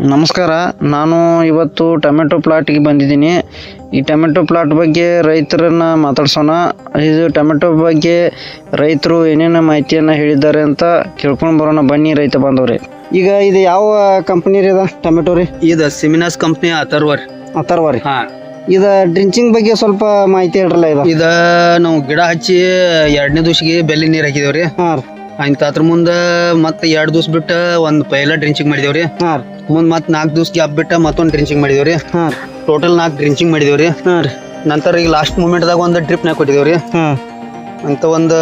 ನಮಸ್ಕಾರ ನಾನು ಇವತ್ತು ಟೊಮೆಟೊ ಪ್ಲಾಟಿಗೆ ಬಂದಿದ್ದೀನಿ. ಈ ಟೊಮೆಟೊ ಪ್ಲಾಟ್ ಬಗ್ಗೆ ರೈತರನ್ನ ಮಾತಾಡ್ಸೋಣ. ಇದು ಟೊಮೆಟೊ ಬಗ್ಗೆ ರೈತರು ಏನೇನು ಮಾಹಿತಿಯನ್ನು ಹೇಳಿದ್ದಾರೆ ಅಂತ ಕೇಳ್ಕೊಂಡು ಬರೋಣ. ಬನ್ನಿ ರೈತ ಬಾಂಧವ್ರಿ. ಈಗ ಇದು ಯಾವ ಕಂಪ್ನಿ ರೀ ಇದು ಟೊಮೆಟೊ ರೀ? ಇದು ಸಿಮಿನಾಸ್ ಕಂಪ್ನಿ ಅಥರ್ವ ರೀ. ಹಾ. ಇದು ಡ್ರಿಂಚಿಂಗ್ ಬಗ್ಗೆ ಸ್ವಲ್ಪ ಮಾಹಿತಿ ಹೇಳ್ರಲ್ಲ ಇದು? ಇದು ನಾವು ಗಿಡ ಹಚ್ಚಿ ಎರಡನೇ ದಿವಸಿಗೆ ಬೆಲ್ಲಿ ನೀರು ಹಾಕಿದೇವ್ರಿ. ಹಾಂ ರೀ. ಅಂತ ಅದ್ರ ಮುಂದ ಮತ್ತೆ ಎರಡ್ ದಿವ್ಸ ಬಿಟ್ಟ ಒಂದ್ ಪೈಲ ಡ್ರಿಂಚಿಂಗ್ ಮಾಡಿದೇವ್ರಿ. ಹಾಂ ಮುಂದ್ ಮತ್ ನಾಲ್ಕ್ ದಿವ್ಸ ಗ್ಯಾಪ್ ಬಿಟ್ಟ ಮತ್ತೊಂದ್ ಡ್ರಿಂಚಿಂಗ್ ಮಾಡಿದೇವ್ರಿ. ಹಾಂ ಟೋಟಲ್ ನಾಲ್ಕು ಡ್ರಿಂಚಿಂಗ್ ಮಾಡಿದೇವ್ರಿ. ಹಾಂ ರೀ. ನಂತರ ಈಗ ಲಾಸ್ಟ್ ಮೂಮೆಂಟ್ದಾಗ ಒಂದು ಡ್ರಿಪ್ನಾಗ ಕೊಟ್ಟಿದೇವ್ರಿ. ಹಾಂ. ಅಂತ ಒಂದು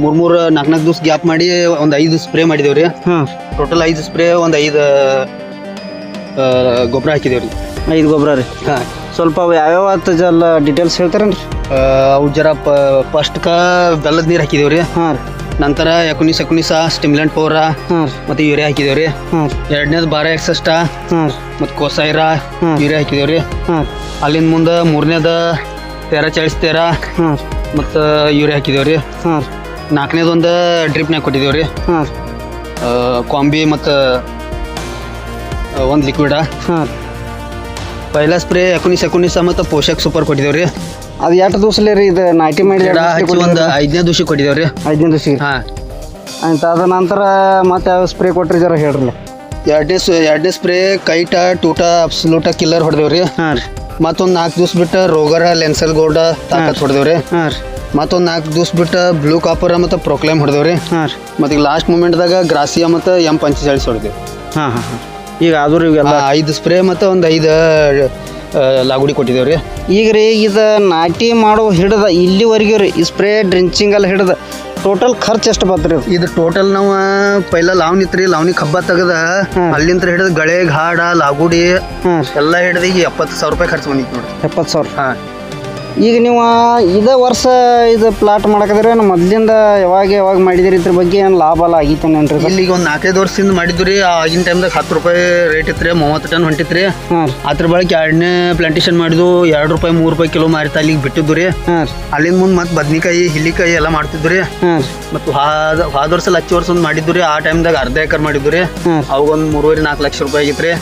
ಮೂರ್ ಮೂರ್ ನಾಲ್ಕ್ ನಾಲ್ಕು ದಿವ್ಸ ಗ್ಯಾಪ್ ಮಾಡಿ ಒಂದ್ ಐದು ಸ್ಪ್ರೇ ಮಾಡಿದೇವ್ರಿ. ಹಾಂ. ಟೋಟಲ್ ಐದು ಸ್ಪ್ರೇ ಒಂದ್ ಐದು ಗೊಬ್ಬರ ಹಾಕಿದೇವ್ರಿ. ಐದು ಗೊಬ್ಬರ ರೀ. ಹಾಂ. ಸ್ವಲ್ಪ ಅವು ಯಾವ್ಯಾವ ಆತು ಜಲ್ಲ ಡೀಟೇಲ್ಸ್ ಹೇಳ್ತಾರೇನ್ರಿ? ಅವು ಜರ ಫಸ್ಟ್ ಕ ಬೆಲ್ಲದ ನೀರು ಹಾಕಿದೇವ್ರಿ. ಹಾಂ ರೀ. ನಂತರ ಎಕುನಿಸ್ ಎಕುನಿಸ ಸ್ಟಿಮ್ಲೆಂಟ್ ಪೌರ ಮತ್ತೆ ಯೂರಿಯಾ ಹಾಕಿದೇವ್ರಿ. ಎರಡನೇದು ಬಾರ ಎಕ್ಸಸ್ಟ ಮತ್ತೆ ಕೋಸೈರ. ಯೂರಿಯಾ ಹಾಕಿದೇವ್ರಿ. ರೀ ಅಲ್ಲಿಂದ ಮುಂದೆ ಮೂರನೇದ ತೆರ ಚಾಳಿಸ್ ತೆರ ಮತ್ತ ಮತ್ತು ಯೂರಿಯಾ ಹಾಕಿದೇವ್ರಿ. ನಾಲ್ಕನೇದು ಒಂದು ಡ್ರಿಪ್ನಾಗ ರೀ ಕಾಂಬಿ ಮತ್ತು ಒಂದು ಲಿಕ್ವಿಡ ಪೈಲಾ ಸ್ಪ್ರೇ ಎಕುನಿಸ್ ಎಕುನಿಸ ಮತ್ತು ಪೋಷಕ್ ಸೂಪರ್ ಕೊಟ್ಟಿದೇವ್ರಿ. ಅದು ಎಷ್ಟು ದಿವಸಲೇ ರೀ ಇದು ನಾಟಿ ಮಾಡಿ ಗಿಡ ಹಚ್ಚಿ ಒಂದು ಐದನೇ ದಿವಸ ರೀ ಐದನೇ ದಿವಸ ಹಾಂ. ಆಯ್ತು ಅದ ನಂತರ ಮತ್ತೆ ಯಾವ ಸ್ಪ್ರೇ ಕೊಟ್ರಿ ಜರ ಹೇಳ್ರಿ ಎರಡನೇ ಎರಡನೇ ಸ್ಪ್ರೇ ಕೈಟ ಟೂಟ ಅಬ್ಸಲೂಟ ಕಿಲ್ಲರ್ ಹೊಡೆದೇವ್ರಿ. ಹಾಂ ರೀ. ಮತ್ತೊಂದು ನಾಲ್ಕು ದಿವ್ಸ ಬಿಟ್ಟು ರೋಗರ ಲೆನ್ಸಲ್ ಗೋಲ್ಡ ತಾಕತ್ ಹೊಡೆದೇವ್ರಿ. ಹಾಂ ರೀ. ಮತ್ತೊಂದು ನಾಲ್ಕು ದಿವ್ಸ ಬಿಟ್ಟು ಬ್ಲೂ ಕಾಪರ್ ಮತ್ತು ಪ್ರೊಕ್ಲೇಮ್ ಹೊಡೆದೇವ್ ರೀ ಹಾಂ ರೀ. ಮತ್ತು ಈಗ ಲಾಸ್ಟ್ ಮೂಮೆಂಟ್ದಾಗ ಗ್ರಾಸಿಯಾ ಮತ್ತು ಎಂ ಪಂಚಚಾಳಿಸ್ ಹೊಡೆದೇವು ಹಾಂ ಹಾಂ ಹಾಂ. ಈಗ ಆದ್ರೂ ಈಗ ಐದು ಸ್ಪ್ರೇ ಮತ್ತು ಒಂದು ಐದು ಆ, ಕೊಟ್ಟಿದ್ದೇವೆ ರೀ. ಈಗ ರೀ ಇದು ನಾಟಿ ಮಾಡೋ ಹಿಡ್ದ ಇಲ್ಲಿವರೆಗೂ ರೀ ಈ ಸ್ಪ್ರೇ ಡ್ರಿಂಚಿಂಗ್ ಎಲ್ಲ ಹಿಡ್ದ ಟೋಟಲ್ ಖರ್ಚು ಎಷ್ಟು ಬರ್ತರಿ ಇದು ಇದು ಟೋಟಲ್ ನಾವು ಪೈಲ ಲಾವ್ನಿ ರೀ ಲಾವ್ನಿ ಕಬ್ಬ ತೆಗದ. ಅಲ್ಲಿಂದ ಹಿಡಿದು ಗಳೆ ಘಾಡ ಲಾಗುಡಿ ಎಲ್ಲ ಹಿಡಿದು ಈಗ ಎಪ್ಪತ್ತು ಸಾವಿರ ರೂಪಾಯಿ ಖರ್ಚು ಬಂದಿತ್ತು ನೋಡ್ರಿ. ಎಪ್ಪತ್ತು ಸಾವಿರ? ಹಾಂ. ಈಗ ನೀವು ಇದೇ ವರ್ಷ ಇದು ಪ್ಲಾಟ್ ಮಾಡಕದ್ರೆ ನಮ್ಮ ಮೊದ್ಲಿಂದ ಯಾವಾಗ ಯಾವಾಗ ಮಾಡಿದ್ರಿ ಇದ್ರ ಬಗ್ಗೆ ಏನು ಲಾಭ ಎಲ್ಲ ಆಗಿತ್ತು ಏನ್ರಿ ಇಲ್ಲಿ ಈಗ ಒಂದು ನಾಲ್ಕೈದು ವರ್ಷದಿಂದ ಮಾಡಿದ್ರಿ ರೀ. ಆಗಿನ ಟೈಮ್ದಾಗ ಹತ್ತು ರೂಪಾಯಿ ರೇಟ್ ಇತ್ತು ಮೂವತ್ತು ಟನ್ ಹೊಂಟಿತ್ತು ರೀ. ಅದ್ರ ಬಳಕೆ ಎರಡನೇ ಪ್ಲಾಂಟೇಶನ್ ಮಾಡಿದ್ವು ಎರಡು ರೂಪಾಯಿ ಮೂರು ರೂಪಾಯಿ ಕಿಲೋ ಮಾರಿತ ಅಲ್ಲಿಗೆ ಬಿಟ್ಟಿದ್ದು ರೀ. ಅಲ್ಲಿಂದ ಮುಂದೆ ಮತ್ತೆ ಬದ್ನಿಕಾಯಿ ಹಿಲ್ಲಿಕಾಯಿ ಎಲ್ಲ ಮಾಡ್ತಿದ್ವಿ ರೀ. ಮತ್ತು ಹಾದ ಹಾದ ವರ್ಷ ಲಕ್ಷ ವರ್ಷ ಒಂದು ಮಾಡಿದ್ದು ರೀ. ಆ ಟೈಮ್ದಾಗ ಅರ್ಧ ಎಕರ್ ಮಾಡಿದ್ದು ರೀ. ಅವಾಗೊಂದು ಮೂರುವರೆ ನಾಲ್ಕು ಲಕ್ಷ ರೂಪಾಯಿ ಆಗಿತ್ತು ರೀ.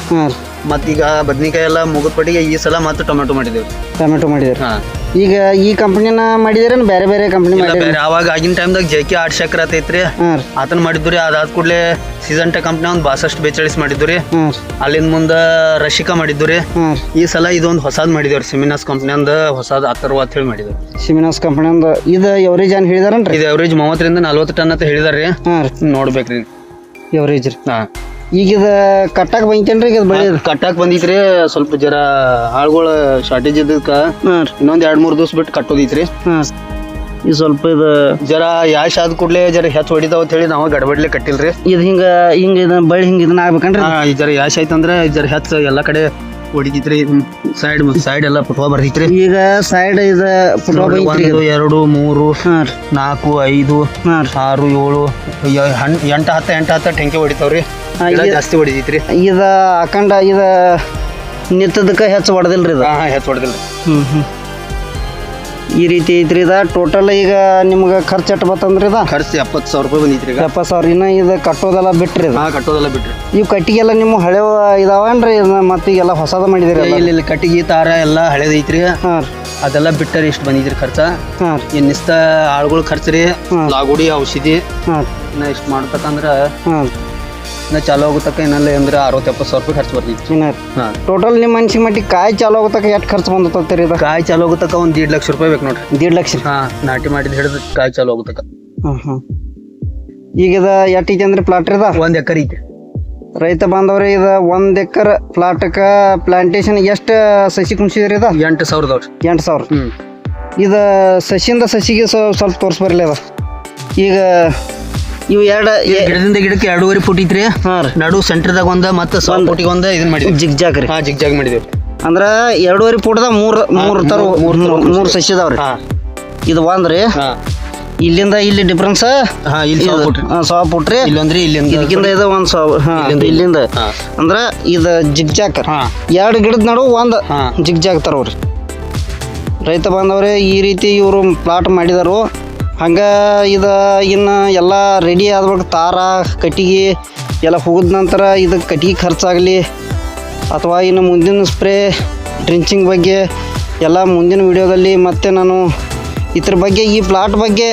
ಮತ್ತೀಗ ಬದ್ನಿಕಾಯಿ ಎಲ್ಲ ಮುಗಿದ ಪಟ್ಟಿಗೆ ಈ ಸಲ ಮತ್ತೆ ಟೊಮೆಟೊ ಮಾಡಿದ್ದೀವಿ ಟೊಮೆಟೊ ಮಾಡಿದ್ರಿ ಹಾಂ. ಈಗ ಈ ಕಂಪ್ನಿನ ಮಾಡಿದ್ರೇನು ಬೇರೆ ಬೇರೆ ಕಂಪ್ನಿ ಇಲ್ಲ ಮಾಡಿರಿ ಬೇರೆ ಅವಾಗ ಆಗಿನ ಟೈಮ್ದಾಗ ಜೆ ಕೆ ಆರ್ಟ್ ಚಕ್ರ ಐತ್ರಿ ಹಾಂ ರೀ. ಆತನ ಮಾಡಿದ್ರಿ ಅದಾದ ಕೂಡಲೇ ಸೀಸನ್ ಟೆ ಕಂಪ್ನಿ ಒಂದು ಬಾಸಷ್ಟು ಬೇಚಾಳಿಸ್ ಮಾಡಿದ್ರಿ ರೀ ಹಾಂ ರೀ. ಅಲ್ಲಿಂದ ಮುಂದೆ ರಶಿಕಾ ಮಾಡಿದ್ರಿ ರೀ ಹಾಂ ರೀ. ಈ ಸಲ ಇದೊಂದು ಹೊಸಾದ್ ಮಾಡಿದೇವ್ರಿ ಸಿಮಿನಾಸ್ ಕಂಪ್ನಿ ಅಂದ ಹೊಸಾದ್ ಅಥರ್ವ ಅಂತ ಹೇಳಿ ಮಾಡಿದ್ರಿ ಸಿಮಿನಾಸ್ ಕಂಪ್ನಿ ಒಂದು ಇದು ಎವರೇಜ್ ಏನು ಹೇಳಿದಾರನ್ರಿ? ಇದು ಅವರೇಜ್ ಮೂವತ್ತರಿಂದ ನಲ್ವತ್ತು ಟನ್ ಅಂತ ಹೇಳಿದಾರೆ ಹಾಂ ರೀ. ನೋಡ್ಬೇಕ್ರಿ. ಎವರೇಜ್ ರೀ. ಹಾ. ಈಗ ಇದು ಬಂದಿತೇನ್ರಿ ಬಂತೇನ್ರಿ ಈಗ ಬೆಳೆ? ಕಟ್ಟಾಕ್ ಬಂದಿತ್ರಿ ಸ್ವಲ್ಪ ಜರ ಆಳ್ಗಳ ಶಾರ್ಟೇಜ್ ಇದ್ದಕ್ಕ ಇನ್ನೊಂದ್ ಎರಡ್ ಮೂರ್ ದಿವ್ಸ ಬಿಟ್ಟು ಕಟ್ಟೋದಿತ್ರಿ. ಈ ಸ್ವಲ್ಪ ಇದು ಜರ ಯಾಶ್ ಆದ ಕೂಡಲೇ ಜರ ಹೆಚ್ ಹೊಡಿತಾವ ಅಂತ ಹೇಳಿ ನಾವು ಗಡಬಡ್ಲೆ ಕಟ್ಟಿಲ್ರಿ. ಇದು ಹಿಂಗ ಹಿಂಗ ಇದು ಬಳ್ಳಿ ಹಿಂಗ ಇದನ್ನ ಆಗ್ಬೇಕನ್ರಿ? ಈ ಜರ ಯಾಶ್ ಆಯ್ತಂದ್ರ ಜರ ಹೆಚ್ಚು ಎಲ್ಲಾ ಕಡೆ ಹೊಡಿತಿತ್ರಿ ಸೈಡ್ ಸೈಡ್ ಎಲ್ಲ ಪುಟ್ವ ಬರ್ತೈತ್ರಿ ಈಗ ಸೈಡ್ ಇದ ಬೈತ್ರಿ ಒಂದು ಎರಡು ಮೂರು ನಾಲ್ಕು ಐದು ಆರು ಏಳು ಎಂಟು ಹತ್ತು ಎಂಟು ಹತ್ತು ಟೆಂಕಿ ಹೊಡಿತಾವ್ರಿ. ಇದು- ಜಾಸ್ತಿ ಹೊಡಿತೈತ್ರಿ? ಇದು ಅಖಂಡ ಇದು ನಿತ್ತದಕ್ಕ ಹೆಚ್ಚು ಹೊಡೆದಿಲ್ರಿ ಇದು. ಹಾ ಹಾ ಹೆಚ್ಚು ಹೊಡೆದಿಲ್ರಿ ಹ್ಞೂ ಹ್ಞೂ ಈ ರೀತಿ ಐತ್ರಿ ಇದು. ಟೋಟಲ್ ಈಗ ನಿಮ್ಗೆ ಖರ್ಚು ಎಟ್ಟು ಬತ್ತಂದ್ರಿ ಇದು? ಖರ್ಚು ಎಪ್ಪತ್ತು ಸಾವಿರ ರೂಪಾಯಿ ಬಂದಿತ್ರಿ ಈಗ. ಎಪ್ಪತ್ತು ಸಾವಿರ. ಇನ್ನು ಇದು ಕಟ್ಟೋದೆಲ್ಲ ಬಿಟ್ರಿ ಇದು. ಹಾ ಕಟ್ಟೋದೆಲ್ಲ ಬಿಟ್ರಿ. ಇವು ಕಟ್ಟಿಗೆಲ್ಲ ನಿಮ್ಮ ಹಳೆ ಇದಾವೇನ್ರಿ ಮತ್ತೆ ಈಗೆಲ್ಲ ಹೊಸದ ಮಾಡಿದಿರಿ ಇಲ್ಲ ಇಲ್ಲ ಕಟ್ಟಿಗೆ ತಾರ ಎಲ್ಲ ಹಳೇದೈತ್ರಿ ಹಾಂ. ಅದೆಲ್ಲ ಬಿಟ್ಟರೆ ಇಷ್ಟು ಬಂದಿದ್ರಿ ಖರ್ಚ. ಹಾಂ. ರೀ ಆಳುಗಳ ಖರ್ಚು ರೀ. ಲಾಗುಡಿ ಔಷಧಿ ಹಾಂ. ಇನ್ನ ಇಷ್ಟು ಮಾಡ್ಬೇಕಂದ್ರೆ ಹಾಂ. ಇನ್ನ ಚಾಲು ಆಗುತ್ತಕ ಇನ್ನಲ್ಲ ಅಂದ್ರೆ ಅರವತ್ತು ಎಪ್ಪತ್ತು ಸಾವಿರ ರೂಪಾಯಿ ಖರ್ಚು ಬರ್ತೈತಿ ಇನ್ನ ಹಾಂ. ಟೋಟಲ್ ನಿಮ್ಮ ಮನ್ಸಿಗೆ ಮಟ್ಟಿಗೆ ಕಾಯಿ ಚಾಲು ಆಗೋತಕ ಎಷ್ಟು ಖರ್ಚು ಬಂದತ್ತೀರಿ ಇದು ಕಾಯಿ ಚಾಲು ಆಗುತ್ತಕ ಒಂದು ದೀಡ್ ಲಕ್ಷ ರೂಪಾಯಿ ಬೇಕು ನೋಡ್ರಿ. ದೀಡ್ ಲಕ್ಷ? ಹಾಂ ನಾಟಿ ಮಾಡಿದ ಹಿಡಿದು ಕಾಯಿ ಚಾಲು ಆಗುತ್ತಕ ಹಾಂ ಹಾಂ ಈಗ ಇದು ಎಷ್ಟು ಐತಿ ಅಂದ್ರೆ ಪ್ಲಾಟ್ ಇದ? ಒಂದ್ ಎಕರೆ ಐತಿ. ರೈತ ಬಾಂಧವ್ರಿ ಇದು ಒಂದು ಎಕರ್ ಪ್ಲಾಟಕ ಪ್ಲಾಂಟೇಶನ್ ಎಷ್ಟು ಸಸಿ ಕುಣಿಸಿದ್ರಿ ಇದು? ಎಂಟು ಸಾವಿರದವ್ರಿ ಎಂಟು ಸಾವಿರ. ಹ್ಞೂ ಇದು ಸಸಿಯಿಂದ ಸಸಿಗೆ ಸ್ವ- ಸ್ವಲ್ಪ ತೋರಿಸ್ಬರ್ಲಿ ಅದ ಈಗ ಇವು ಎರಡು ಗಿಡದಿಂದ ಗಿಡಕ್ಕೆ ಎರಡೂವರೆ ಫುಟ್ ಐತ್ರಿ. ಹಾಂ ರೀ. ನಡು ಸೆಂಟರ್ದಾಗ ಒಂದ ಮತ್ತೆ ಸ್ವಲ್ಪ ಫುಟಿಗೆ ಒಂದ ಇದನ್ನ ಮಾಡಿದ್ವಿ ಜಿಗ್ ಜಾಗ್ ರೀ. ಹಾ ಜಿಗ್ ಜಾಗ್ ಮಾಡಿದ್ವಿ ಅಂದ್ರ ಎರಡೂವರೆ ಫುಟ್ದಾಗ ಮೂರು ಮೂರು ತರ ಮೂರು ಸಸಿ ಅದಾವ್ರಿ. ಹಾ. ಇದು ಒಂದು ರೀ. ಹಾ. ಇಲ್ಲಿಂದ ಇಲ್ಲಿ ಡಿಫ್ರೆನ್ಸ್ ಹಾ ಇಲ್ಲಿ ಸಾವಿರ ಫುಟ್ ಫುಟ್ ರೀ ಇಲ್ಲೊಂದ್ರಿ ಇಲ್ಲಿಂದ ಇದಕ್ಕಿಂತ ಇದು ಒಂದು ಸಾವಿರ ಹಾಂ ಇಲ್ಲಿಂದ. ಅಂದ್ರೆ ಇದು ಜಿಗ್ ಜಾಕ್ ಎರಡು ಗಿಡದ ನಡು ಒಂದು. ಜಿಗ್ ಜಾಕ್ ತರವ್ರಿ ರೈತ ಬಾಂಧವ್ರೆ ಈ ರೀತಿ ಇವರು ಪ್ಲಾಟ್ ಮಾಡಿದರು. ಹಂಗೆ ಇದು ಇನ್ನು ಎಲ್ಲ ರೆಡಿ ಆದ್ಬೇಕು ತಾರ, ಕಟ್ಟಿಗೆ ಎಲ್ಲ ಹೋಗಿದ ನಂತರ ಇದಕ್ಕೆ ಕಟ್ಟಿಗೆ ಖರ್ಚಾಗಲಿ. ಅಥವಾ ಇನ್ನು ಮುಂದಿನ ಸ್ಪ್ರೇ ಡ್ರಿಂಚಿಂಗ್ ಬಗ್ಗೆ ಎಲ್ಲ ಮುಂದಿನ ವಿಡಿಯೋದಲ್ಲಿ ಮತ್ತೆ ನಾನು ಇದ್ರ ಬಗ್ಗೆ, ಈ ಪ್ಲಾಟ್ ಬಗ್ಗೆ,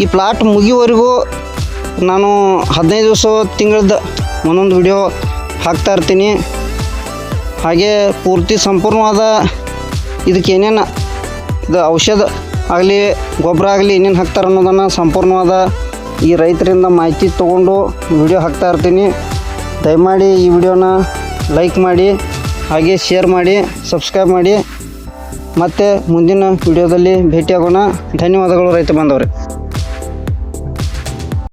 ಈ ಪ್ಲಾಟ್ ಮುಗಿಯುವವರೆಗೂ ನಾನು ಹದಿನೈದು ದಿವಸ ತಿಂಗಳದ ಒಂದೊಂದು ವಿಡಿಯೋ ಹಾಕ್ತಾ ಇರ್ತೀನಿ. ಹಾಗೆ ಪೂರ್ತಿ ಸಂಪೂರ್ಣವಾದ ಇದಕ್ಕೆ ಏನೇನು ಇದು ಔಷಧ ಆಗಲಿ, ಗೊಬ್ಬರ ಆಗಲಿ ಏನೇನು ಹಾಕ್ತಾರೆ ಅನ್ನೋದನ್ನು ಸಂಪೂರ್ಣವಾದ ಈ ರೈತರಿಂದ ಮಾಹಿತಿ ತೊಗೊಂಡು ವಿಡಿಯೋ ಹಾಕ್ತಾ ಇರ್ತೀನಿ. ದಯಮಾಡಿ ಈ ವಿಡಿಯೋನ ಲೈಕ್ ಮಾಡಿ, ಹಾಗೆ ಶೇರ್ ಮಾಡಿ ಸಬ್ಸ್ಕ್ರೈಬ್ ಮಾಡಿ. ಮತ್ತು ಮುಂದಿನ ವಿಡಿಯೋದಲ್ಲಿ ಭೇಟಿಯಾಗೋಣ. ಧನ್ಯವಾದಗಳು ರೈತ ಬಾಂಧವರೇ.